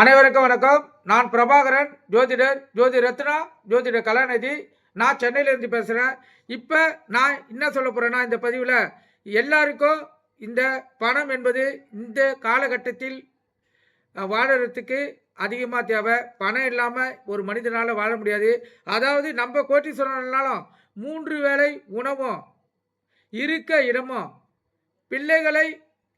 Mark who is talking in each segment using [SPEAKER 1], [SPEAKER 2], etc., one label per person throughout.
[SPEAKER 1] அனைவருக்கும் வணக்கம். நான் பிரபாகரன் ஜோதிடர் ஜோதி ரத்னா ஜோதிடர் கலாநிதி. நான் சென்னையிலேருந்து பேசுகிறேன் இப்போ நான் என்ன சொல்ல போகிறேன்னா இந்த பதிவில் எல்லாருக்கும் இந்த பணம் என்பது இந்த காலகட்டத்தில் வாழறதுக்கு அதிகமாக தேவை. பணம் இல்லாமல் ஒரு மனிதனால் வாழ முடியாது. அதாவது நம்ம கோட்டீஸ்வரனாலும் மூன்று வேளை உணவும் இருக்க இடமும் பிள்ளைகளை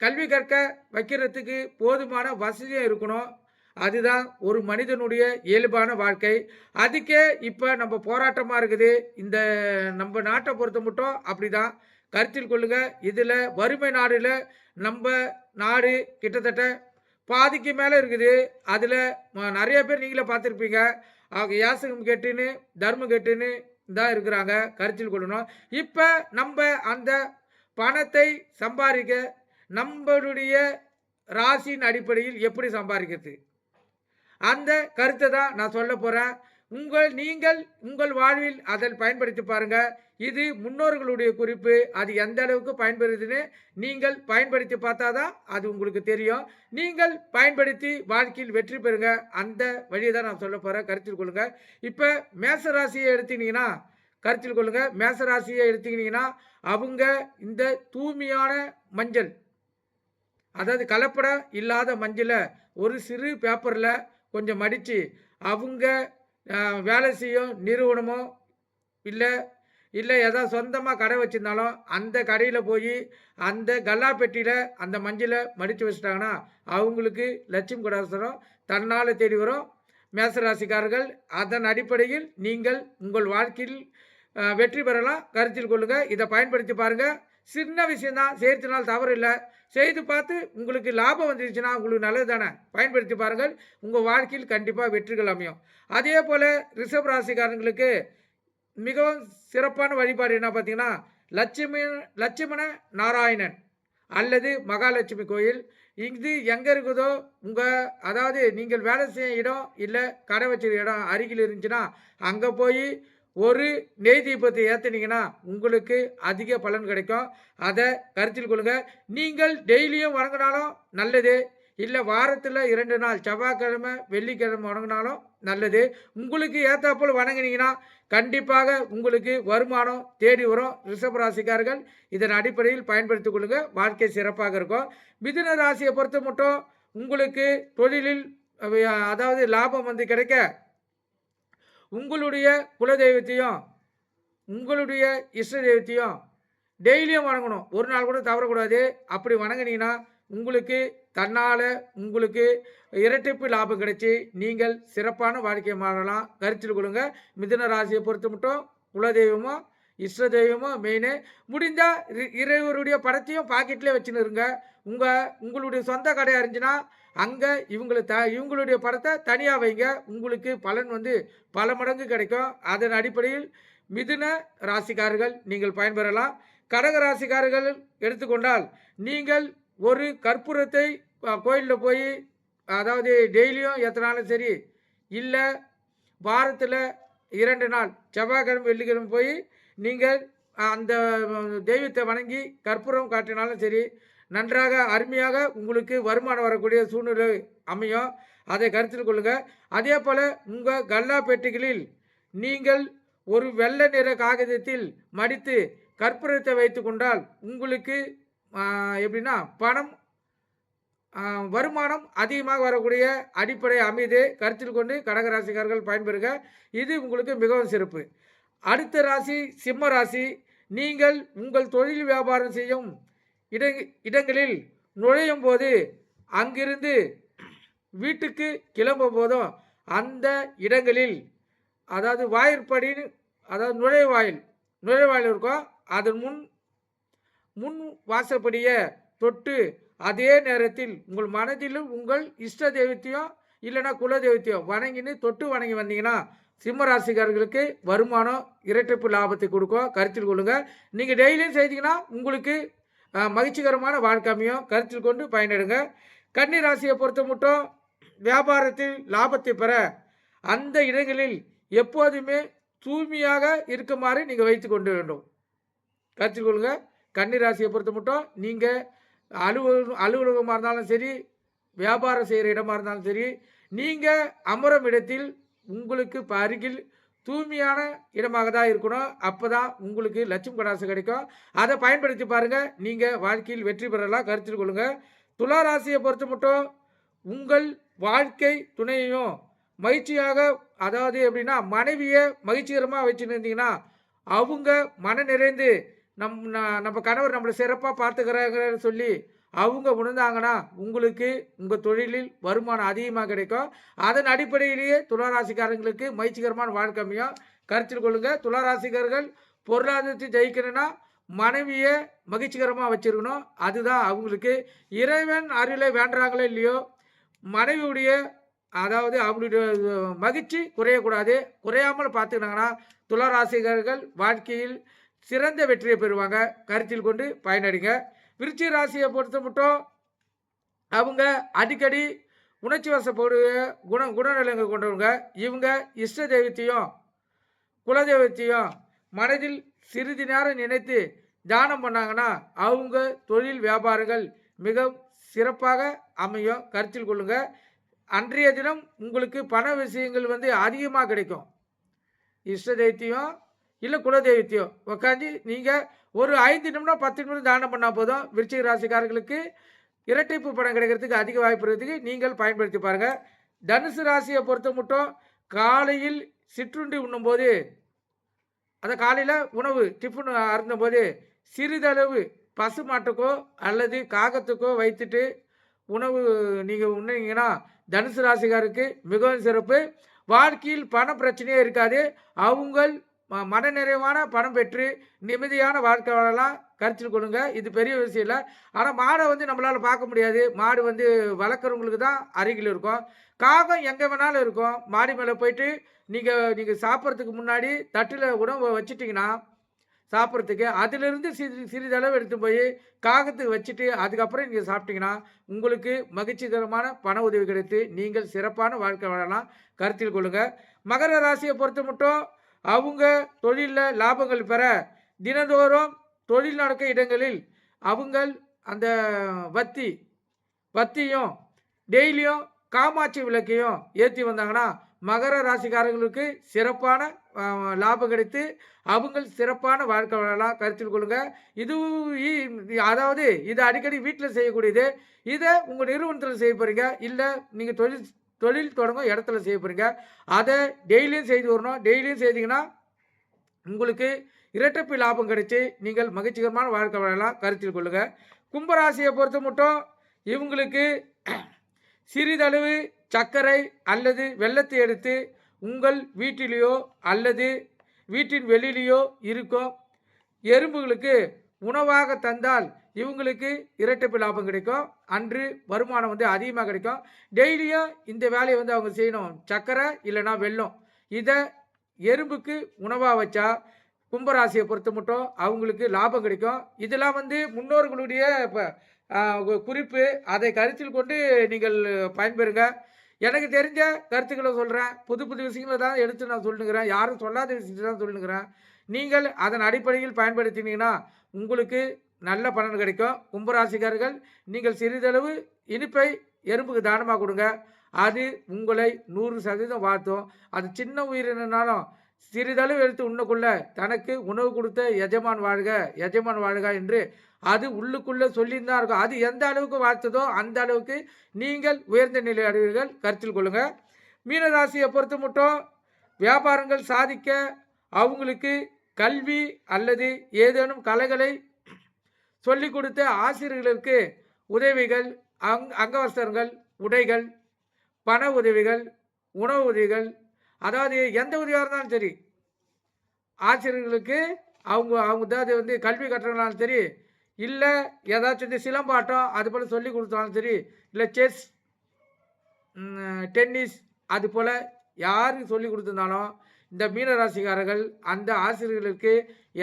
[SPEAKER 1] கல்வி கற்க வைக்கிறதுக்கு போதுமான வசதியும் இருக்கணும். அதுதான் ஒரு மனிதனுடைய இயல்பான வாழ்க்கை. அதுக்கே இப்போ நம்ம போராட்டமாக இருக்குது. இந்த நம்ம நாட்டை பொறுத்த மட்டும் அப்படிதான். கருத்தில் கொள்ளுங்க. இதில் வறுமை நாடில் நம்ம நாடு கிட்டத்தட்ட பாதிக்கு மேலே இருக்குது. அதில் நிறைய பேர் நீங்களே பார்த்துருப்பீங்க. அவங்க யாசகம் கேட்டுன்னு தர்மம் கேட்டுன்னு தான் இருக்கிறாங்க. கருத்தில் கொள்ளணும். இப்போ நம்ம அந்த பணத்தை சம்பாதிக்க நம்மளுடைய ராசியின் அடிப்படையில் எப்படி சம்பாதிக்கிறது? அந்த கருத்தை தான் நான் சொல்ல போகிறேன் உங்கள் நீங்கள் உங்கள் வாழ்வில் அதை பயன்படுத்தி பாருங்கள் இது முன்னோர்களுடைய குறிப்பு. அது எந்த அளவுக்கு பயன்படுதுன்னு நீங்கள் பயன்படுத்தி பார்த்தா தான் அது உங்களுக்கு தெரியும். நீங்கள் பயன்படுத்தி வாழ்க்கையில் வெற்றி பெறுங்க. அந்த வழியை தான் நான் சொல்ல போகிறேன் கருத்தில் கொள்ளுங்கள் இப்போ மேச ராசியை கருத்தில் கொள்ளுங்கள் மேச ராசியை அவங்க இந்த தூய்மையான மஞ்சள் அதாவது கலப்படம் இல்லாத மஞ்சளை ஒரு சிறு பேப்பரில் கொஞ்சம் மடித்து அவங்க வேலை செய்யும் நிறுவனமோ இல்லை இல்லை ஏதாவது சொந்தமாக கடை வச்சுருந்தாலும் அந்த கடையில் போய் அந்த கல்லா பெட்டியில் அந்த மஞ்சளை மடித்து வச்சுட்டாங்கன்னா அவங்களுக்கு லட்சுமி கடாசரம் தன்னால் தேடி வரும் மேசராசிக்காரர்கள். அதன் அடிப்படையில் நீங்கள் உங்கள் வாழ்க்கையில் வெற்றி பெறலாம். கருத்தில் கொள்ளுங்கள் இதை பயன்படுத்தி பாருங்கள் சின்ன விஷயந்தான் செய்கிறதுனால தவறு இல்லை. செய்து பார்த்து உங்களுக்கு லாபம் வந்துருச்சுன்னா உங்களுக்கு நல்லது தானே? பயன்படுத்தி பாருங்கள். உங்கள் வாழ்க்கையில் கண்டிப்பாக வெற்றிகள் அமையும். அதே போல் ரிஷப் ராசிக்காரங்களுக்கு மிகவும் சிறப்பான வழிபாடு என்ன பார்த்தீங்கன்னா லட்சுமி லட்சுமண நாராயணன் அல்லது மகாலட்சுமி கோயில். இது எங்கே இருக்குதோ உங்கள் அதாவது நீங்கள் வேலை செய்ய இடம் இல்லை கடை வச்சிருக்க இடம் அருகில் இருந்துச்சுன்னா அங்கே போய் ஒரு நெய் தீபத்தை ஏற்றுனீங்கன்னா உங்களுக்கு அதிக பலன் கிடைக்கும். அதை கருத்தில் கொள்ளுங்கள் நீங்கள் டெய்லியும் வணங்கினாலும் நல்லது. இல்லை வாரத்தில் இரண்டு நாள் செவ்வாய்க்கிழமை வெள்ளிக்கிழமை வணங்கினாலும் நல்லது. உங்களுக்கு ஏற்றாப்போல் வணங்கினீங்கன்னா கண்டிப்பாக உங்களுக்கு வருமானம் தேடி வரும். ரிஷப ராசிக்காரர்கள் இதன் அடிப்படையில் பயன்படுத்தி கொள்ளுங்கள் வாழ்க்கை சிறப்பாக இருக்கும். மிதுன ராசியை பொறுத்த மட்டும் உங்களுக்கு தொழிலில் அதாவது லாபம் வந்து கிடைக்க உங்களுடைய குலதெய்வத்தையும் உங்களுடைய இஷ்ட தெய்வத்தையும் டெய்லியும் வணங்கணும். ஒரு நாள் கூட தவறக்கூடாது. அப்படி வணங்கினீங்கன்னா உங்களுக்கு தன்னால் உங்களுக்கு இரட்டிப்பு லாபம் கிடைச்சி நீங்கள் சிறப்பான வாழ்க்கையை மாறலாம். கருத்தில் கொடுங்க மிதுன ராசியை பொறுத்து மட்டும் குலதெய்வமும் இஷ்ட தெய்வமோ மெயினு முடிந்தால் இறைவருடைய படத்தையும் பாக்கெட்லேயே வச்சுன்னு இருங்க. உங்கள் உங்களுடைய சொந்த கடையாக இருந்துச்சுன்னா அங்கே இவங்களை த இவங்களுடைய படத்தை தனியாக வைங்க. உங்களுக்கு பலன் வந்து பல மடங்கு கிடைக்கும். அதன் அடிப்படையில் மிதுன ராசிக்காரர்கள் நீங்கள் பயன்பெறலாம். கடக ராசிக்காரர்கள் எடுத்துக்கொண்டால் நீங்கள் ஒரு கற்பூரத்தை கோயிலில் போய் அதாவது டெய்லியும் எத்தனாலும் சரி இல்லை வாரத்தில் இரண்டு நாள் செவ்வாய்க்கிழமை வெள்ளிக்கிழமை போய் நீங்கள் அந்த தெய்வத்தை வணங்கி கற்பூரம் காட்டினாலும் சரி நன்றாக அருமையாக உங்களுக்கு வருமானம் வரக்கூடிய சூழ்நிலை அமையும். அதை கருத்தில் கொள்ளுங்கள் அதே போல் உங்கள் கல்லா பெட்டிகளில் நீங்கள் ஒரு வெள்ளை நிற காகிதத்தில் மடித்து கற்பூரத்தை வைத்து கொண்டால் உங்களுக்கு எப்படின்னா பணம் வருமானம் அதிகமாக வரக்கூடிய அடிப்படை அமைது கருத்தில் கொண்டு கடகராசிக்காரர்கள் பயன்பெறுக. இது உங்களுக்கு மிகவும் சிறப்பு. அடுத்த ராசி சிம்ம ராசி நீங்கள் உங்கள் தொழில் வியாபாரம் செய்யும் இட இடங்களில் நுழையும் போது அங்கிருந்து வீட்டுக்கு கிளம்பும் போதும் அந்த இடங்களில் அதாவது வாயிற்படின்னு அதாவது நுழைவாயில் நுழைவாயில் இருக்கும் அதன் முன் முன் வாசப்படியை தொட்டு அதே நேரத்தில் உங்கள் மனதிலும் உங்கள் இஷ்ட தெய்வத்தையும் இல்லைன்னா குல தெய்வத்தையும் வணங்கின்னு தொட்டு வணங்கி வந்தீங்கன்னா சிம்ம ராசிக்காரர்களுக்கு வருமானம் இரட்டிப்பு லாபத்தை கொடுக்கும். கருத்தில் கொள்ளுங்கள் நீங்கள் டெய்லியும் செய்தீங்கன்னா உங்களுக்கு மகிழ்ச்சிகரமான வாழ்க்கைமையும் கருத்தில் கொண்டு பயனிடுங்க. கன்னி ராசியை பொறுத்த மட்டும் வியாபாரத்தில் லாபத்தை பெற அந்த இடங்களில் எப்போதுமே தூய்மையாக இருக்குமாறு நீங்கள் வைத்து கொண்டு வேண்டும். கருத்தில் கொள்ளுங்கள் கன்னி ராசியை பொறுத்த மட்டும் நீங்கள் அலுவலகம் அலுவலகமாக இருந்தாலும் சரி வியாபாரம் செய்கிற இடமா இருந்தாலும் சரி நீங்கள் அமரும் இடத்தில் உங்களுக்கு இப்போ அருகில் தூய்மையான இடமாக தான் இருக்கணும். அப்போ தான் உங்களுக்கு லட்சுமி கடாசு கிடைக்கும். அதை பயன்படுத்தி பாருங்கள் நீங்கள் வாழ்க்கையில் வெற்றி பெறலாம். கருத்தில் கொள்ளுங்கள் துலா ராசியை பொறுத்த மட்டும் உங்கள் வாழ்க்கை துணையையும் மகிழ்ச்சியாக அதாவது எப்படின்னா மனைவியை மகிழ்ச்சிகரமாக வச்சுன்னு இருந்தீங்கன்னா அவங்க மன நிறைந்து நம் நம்ம கணவர் நம்மளை சிறப்பாக பார்த்துக்கிறாங்கன்னு சொல்லி அவங்க உணர்ந்தாங்கன்னா உங்களுக்கு உங்கள் தொழிலில் வருமானம் அதிகமாக கிடைக்கும். அதன் அடிப்படையிலேயே துளாராசிக்காரங்களுக்கு மகிழ்ச்சிகரமான வாழ்க்கை அமையும். கருத்தில் கொள்ளுங்கள் துளாராசிக்காரர்கள் பொருளாதாரத்தை ஜெயிக்கணும்னா மனைவியை மகிழ்ச்சிகரமாக வச்சிருக்கணும். அதுதான் அவங்களுக்கு இறைவன் அருளை வேண்டுறாங்களோ இல்லையோ மனைவியுடைய அதாவது அவங்களுடைய மகிழ்ச்சி குறையக்கூடாது. குறையாமல் பார்த்துக்கினாங்கன்னா துளராசிகர்கள் வாழ்க்கையில் சிறந்த வெற்றியை பெறுவாங்க. கருத்தில் கொண்டு பயனடைங்க. விருச்சி ராசியை பொறுத்த மட்டும் அவங்க அடிக்கடி உணர்ச்சி வசப்படுற குண குணநலங்கள் கொண்டவங்க. இவங்க இஷ்ட தெய்வத்தையும் குலதெய்வத்தையும் மனதில் சிறிது நேரம் நினைத்து தியானம் பண்ணாங்கன்னா அவங்க தொழில் வியாபாரங்கள் மிக சிறப்பாக அமையும். கருத்தில் கொள்ளுங்க. அன்றைய தினம் உங்களுக்கு பண விஷயங்கள் வந்து அதிகமாக கிடைக்கும். இஷ்ட தெய்வத்தையும் இல்லை குலதெய்வத்தையும் உட்காந்து நீங்கள் ஒரு ஐந்து நிமிடம் பத்து நிமிடம் தானம் பண்ணால் போதும். விருச்சிக ராசிக்காரர்களுக்கு இரட்டைப்பு பணம் கிடைக்கிறதுக்கு அதிக வாய்ப்பு இருக்கிறதுக்கு நீங்கள் பயன்படுத்தி பாருங்கள் தனுசு ராசியை பொறுத்த மட்டும் காலையில் சிற்றுண்டி உண்ணும்போது அந்த காலையில் உணவு டிஃபன் அருந்தும்போது சிறிதளவு பசு மாட்டுக்கோ அல்லது காகத்துக்கோ வைத்துட்டு உணவு நீங்கள் உண்ணீங்கன்னா தனுசு ராசிக்காருக்கு மிகவும் சிறப்பு. வாழ்க்கையில் பண பிரச்சனையே இருக்காது. அவங்கள் மன மனநிறைவான பணம் பெற்று நிம்மதியான வாழ்க்கை வாழலாம். கருத்தில் கொடுங்க இது பெரிய விஷயம் இல்லை. ஆனால் மாடை வந்து நம்மளால் பார்க்க முடியாது. மாடு வந்து வளர்க்குறவங்களுக்கு தான் அருகில் இருக்கும். காகம் எங்கே வேணாலும் இருக்கும். மாடி மேலே போயிட்டு நீங்கள் நீங்கள் சாப்பிட்றதுக்கு முன்னாடி தட்டில் உணவு வச்சுட்டிங்கன்னா சாப்பிட்றதுக்கு அதிலிருந்து சிறி சிறிதளவு எடுத்து போய் காகத்துக்கு வச்சுட்டு அதுக்கப்புறம் நீங்கள் சாப்பிட்டீங்கன்னா உங்களுக்கு மகிழ்ச்சிகரமான பண உதவி கிடைத்து நீங்கள் சிறப்பான வாழ்க்கை வாழலாம். கருத்தில் கொள்ளுங்கள் மகர ராசியை பொறுத்த மட்டும் அவங்க தொழிலில் லாபங்கள் பெற தினந்தோறும் தொழில் நடக்க இடங்களில் அவங்கள் அந்த வத்தி வத்தியும் டெய்லியும் காமாட்சி விளக்கையும் ஏற்றி வந்தாங்கன்னா மகர ராசிக்காரங்களுக்கு சிறப்பான லாபம் கிடைத்து அவங்கள் சிறப்பான வாழ்க்கை வாழலாம். கருத்தில் கொள்ளுங்க. இது அதாவது இது அடிக்கடி வீட்டில் செய்யக்கூடியது. இதை உங்கள் நிறுவனத்தில் செய்ய போகிறீங்க இல்லை நீங்கள் தொழில் தொழில் தொடங்க இடத்துல செய்ய போகிறீங்க அதை டெய்லியும் செய்து வரணும். டெய்லியும் செய்தீங்கன்னா உங்களுக்கு இரட்டப்பு லாபம் கிடைச்சி நீங்கள் மகிழ்ச்சிகரமான வாழ்க்கை வாழலாம். கருத்தில் கொள்ளுங்கள் கும்பராசியை பொறுத்த மட்டும் இவங்களுக்கு சிறிதளவு சர்க்கரை அல்லது வெள்ளத்தை எடுத்து உங்கள் வீட்டிலேயோ அல்லது வீட்டின் வெளியிலேயோ இருக்கும். எறும்புகளுக்கு உணவாக தந்தால் இவங்களுக்கு இரட்டிப்பு லாபம் கிடைக்கும். அன்று வருமானம் வந்து அதிகமாக கிடைக்கும். டெய்லியும் இந்த வேலையை வந்து அவங்க செய்யணும். சக்கரை இல்லைன்னா வெல்லம். இதை எறும்புக்கு உணவாக வச்சா கும்பராசியை பொறுத்த மட்டும் அவங்களுக்கு லாபம் கிடைக்கும். இதெல்லாம் வந்து முன்னோர்களுடைய இப்போ குறிப்பு. அதை கருத்தில் கொண்டு நீங்கள் பயன்பெறுங்க. எனக்கு தெரிஞ்ச கருத்துக்களை சொல்கிறேன் புது புது விஷயங்களை தான் எடுத்து நான் சொல்லுங்கிறேன். யாரும் சொல்லாத விஷயத்தை தான் சொல்லுங்கிறேன். நீங்கள் அதன் அடிப்படையில் பயன்படுத்தினீங்கன்னா உங்களுக்கு நல்ல பலன் கிடைக்கும். கும்பராசிக்காரர்கள் நீங்கள் சிறிதளவு இனிப்பை எறும்புக்கு தானமாக கொடுங்க. அது உங்களை நூறு சதவீதம் வாழ்த்தும். அது சின்ன உயிரினாலும் சிறிதளவு எடுத்து உண்ணக்குள்ள தனக்கு உணவு கொடுத்த எஜமான் வாழ்க எஜமான் வாழ்க என்று அது உள்ளுக்குள்ளே சொல்லியிருந்தா இருக்கும். அது எந்த அளவுக்கு வாழ்த்ததோ அந்த அளவுக்கு நீங்கள் உயர்ந்த நிலை அடைவீர்கள். கருத்தில் கொள்ளுங்கள் மீனராசியை பொறுத்த மட்டும் வியாபாரங்கள் சாதிக்க அவங்களுக்கு கல்வி அல்லது ஏதேனும் கலைகளை சொல்லிக் கொடுத்த ஆசிரியர்களுக்கு உதவிகள் அங் அங்கவஸ்தர்கள் உடைகள் பண உதவிகள் உணவு உதவிகள் அதாவது எந்த உதவியாக இருந்தாலும் சரி. ஆசிரியர்களுக்கு அவங்க அவங்க ஏதாவது வந்து கல்வி கட்டுறதுனாலும் சரி இல்லை ஏதாச்சும் வந்து சிலம்பாட்டம் அது போல் சொல்லி கொடுத்தாலும் சரி இல்லை செஸ் டென்னிஸ் அது போல் யாருக்கு சொல்லி கொடுத்துருந்தாலும் இந்த மீனராசிக்காரர்கள் அந்த ஆசிரியர்களுக்கு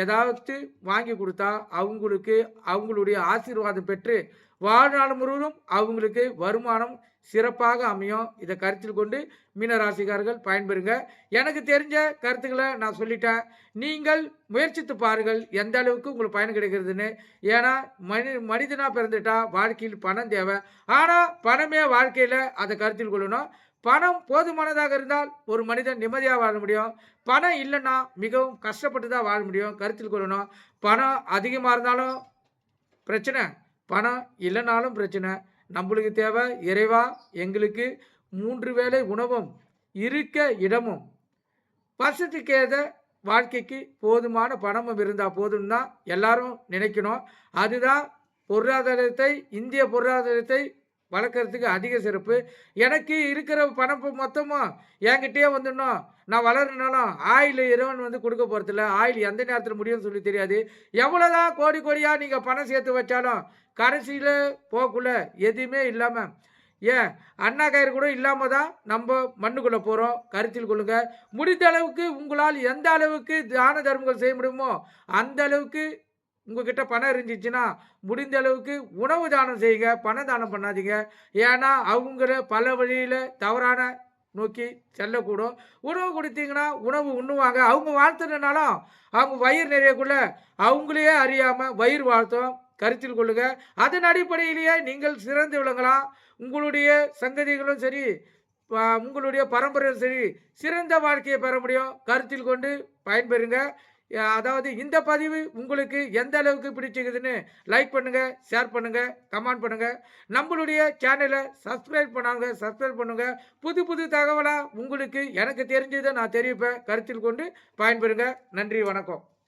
[SPEAKER 1] ஏதாவது வாங்கி கொடுத்தா அவங்களுக்கு அவங்களுடைய ஆசீர்வாதம் பெற்று வாழ்நாள் முழுவதும் அவங்களுக்கு வருமானம் சிறப்பாக அமையும். இதை கருத்தில் கொண்டு மீனராசிக்காரர்கள் பயன்பெறுங்க. எனக்கு தெரிஞ்ச கருத்துக்களை நான் சொல்லிட்டேன். நீங்கள் முயற்சித்து பாருங்கள். எந்த அளவுக்கு உங்களுக்கு பயன் கிடைக்கிறதுன்னு. ஏன்னா மனி மனிதனாக பிறந்துட்டா வாழ்க்கையில் பணம் தேவை. ஆனால் பணமே வாழ்க்கையில் அதை கருத்தில் கொள்ளணும். பணம் போதுமானதாக இருந்தால் ஒரு மனிதன் நிம்மதியாக வாழ முடியும். பணம் இல்லைன்னா மிகவும் கஷ்டப்பட்டு தான் வாழ முடியும். கருத்தில் கொள்ளணும். பணம் அதிகமாக இருந்தாலும் பிரச்சனை. பணம் இல்லைனாலும் பிரச்சனை. நம்மளுக்கு தேவை இறைவா எங்களுக்கு மூன்று வேளை உணவும் இருக்க இடமும். வசதிக்கேத வாழ்க்கைக்கு போதுமான பணமும் இருந்தால் போதும் தான் எல்லாரும் நினைக்கணும். அதுதான் பொருளாதாரத்தை இந்திய பொருளாதாரத்தை வளர்க்குறதுக்கு அதிக சிறப்பு. எனக்கு இருக்கிற பணப்பு மொத்தமும் என்கிட்டயே வந்துடணும். நான் வளரணும்னாலும் ஆயில் இறைவன் வந்து கொடுக்க போகிறதில்ல ஆயில் எந்த நேரத்தில் முடியும்னு சொல்லி தெரியாது. எவ்வளோதான் கோடி கோடியாக நீங்கள் பணம் சேர்த்து வச்சாலும் கடைசியில் போகக்குள்ள எதுவுமே இல்லாமல் ஏன் அண்ணா கயிறு கூட இல்லாமல் தான் நம்ம மண்ணுக்குள்ளே போகிறோம் கருத்தில் கொள்ளுங்க. முடிந்த அளவுக்கு உங்களால் எந்த அளவுக்கு தான தர்மங்கள் செய்ய முடியுமோ அந்த அளவுக்கு உங்ககிட்ட பணம் இருந்துச்சுன்னா முடிந்த அளவுக்கு உணவு தானம் செய்யுங்க பண தானம் பண்ணாதீங்க. ஏன்னா அவங்கள பல வழியில் தவறான நோக்கி செல்லக்கூடும். உணவு கொடுத்தீங்கன்னா உணவு உண்ணுவாங்க. அவங்க வாழ்த்துனாலும் அவங்க வயிறு நிறையக்குள்ள அவங்களையே அறியாமல் வயிறு வாழ்த்தும். கருத்தில் கொள்ளுங்க. அதன் அடிப்படையிலேயே நீங்கள் சிறந்து விளங்கலாம். உங்களுடைய சங்கதிகளும் சரி உங்களுடைய பரம்பரையும் சரி சிறந்த வாழ்க்கையை பெற முடியும். கருத்தில் கொண்டு பயன்பெறுங்க. அதாவது இந்த பதிவு உங்களுக்கு எந்த அளவுக்கு பிடிச்சிக்குதுன்னு லைக் பண்ணுங்கள் ஷேர் பண்ணுங்கள் கமெண்ட் பண்ணுங்கள் நம்மளுடைய சேனலை சப்ஸ்கிரைப் பண்ணாங்க சப்ஸ்கிரைப் பண்ணுங்கள் புது புது தகவலாக உங்களுக்கு எனக்கு தெரிஞ்சதை நான் தெரிவிப்பேன். கருத்தில் கொண்டு பயன்பெறுங்க. நன்றி வணக்கம்.